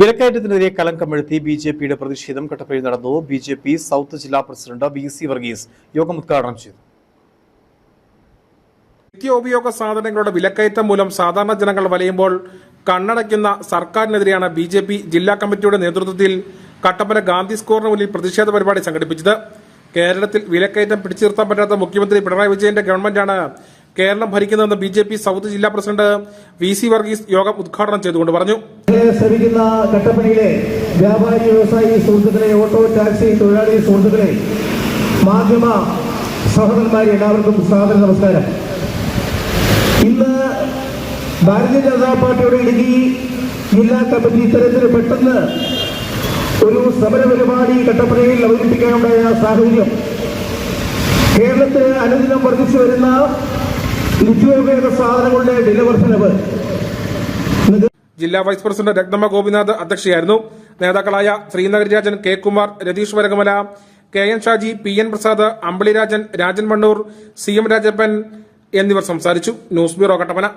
വിലക്കയറ്റത്തിനെതിരെ കലങ്കമെഴുത്തി B J പിയുടെ പ്രതിഷേധം കട്ടപ്പയിൽ നടന്നു. ബി ജെ പി സൗത്ത് ജില്ലാ പ്രസിഡന്റ് വി സി വർഗീസ് യോഗം ഉദ്ഘാടനം ചെയ്തു. നിത്യോപയോഗ സാധനങ്ങളുടെ വിലക്കയറ്റം മൂലം സാധാരണ ജനങ്ങൾ വലയുമ്പോൾ കണ്ണടയ്ക്കുന്ന സർക്കാരിനെതിരെയാണ് ബി ജെ പി ജില്ലാ കമ്മിറ്റിയുടെ നേതൃത്വത്തിൽ കട്ടപ്പന ഗാന്ധി സ്കോറിന് മുന്നിൽ പ്രതിഷേധ പരിപാടി സംഘടിപ്പിച്ചത്. കേരളത്തിൽ വിലക്കയറ്റം പിടിച്ചു നിർത്താൻ പറ്റാത്ത മുഖ്യമന്ത്രി പിണറായി വിജയന്റെ ഗവൺമെന്റാണ് കേരളം ഭരിക്കുന്നതെന്ന് ബി ജെ പി സൗത്ത് ജില്ലാ പ്രസിഡന്റ് വി സി വർഗീസ് യോഗം ഉദ്ഘാടനം ചെയ്തുകൊണ്ട് പറഞ്ഞു. ശ്രമിക്കുന്ന കട്ടപ്പനയിലെ വ്യാപാരി വ്യവസായി സുഹൃത്തുക്കളെ ഓട്ടോ ടാക്സി തൊഴിലാളി സുഹൃത്തുക്കളെ മാധ്യമ സഹോദരന്മാരെ എല്ലാവർക്കും സ്വാഗത നമസ്കാരം. ഇന്ന് ഭാരതീയ ജനതാ പാർട്ടിയുടെ ഇടുക്കി ജില്ലാ കമ്മിറ്റി ഇത്തരത്തിൽ പെട്ടെന്ന് ഒരു സമര പരിപാടി കട്ടപ്പനയിൽ അവതരിപ്പിക്കാനുണ്ടായ സാഹചര്യം. കേരളത്തിൽ അനുദിനം വർദ്ധിച്ചു വരുന്ന നിത്യോപയോഗ സാധനങ്ങളുടെ വില വർധനവ് ജില്ലാ വൈസ് പ്രസിഡന്റ് രത്നമ്മ ഗോപിനാഥ് അധ്യക്ഷയായിരുന്നു. നേതാക്കളായ Srinagar Rajan K Kumar Ratheesh Varakamala K N Shaji P N Prasad Ambili Rajan Rajan Mannoor C M Rajappan എന്നിവർ സംസാരിച്ചു. News bureau Kattappana.